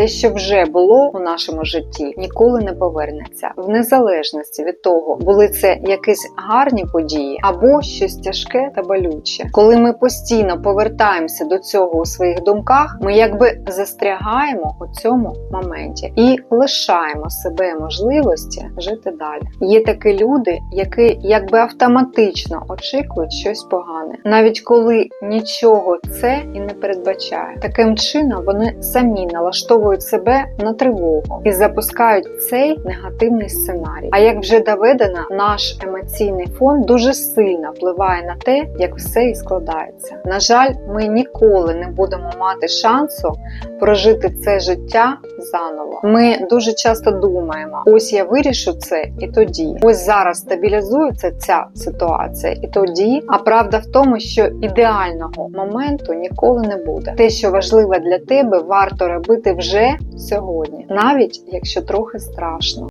Те, що вже було у нашому житті, ніколи не повернеться, в незалежності від того, були це якісь гарні події або щось тяжке та болюче. Коли ми постійно повертаємося до цього у своїх думках, ми якби застрягаємо у цьому моменті і лишаємо себе можливості жити далі. Є такі люди, які якби автоматично очікують щось погане, навіть коли нічого це і не передбачає. Таким чином вони самі налаштовують себе на тривогу і запускають цей негативний сценарій. А як вже доведено, наш емоційний фон дуже сильно впливає на те, як все і складається. На жаль, ми ніколи не будемо мати шансу прожити це життя заново. Ми дуже часто думаємо: ось я вирішу це і тоді. Ось зараз стабілізується ця ситуація, і тоді. А правда в тому, що ідеального моменту ніколи не буде. Те, що важливе для тебе, варто робити вже сьогодні, навіть якщо трохи страшно.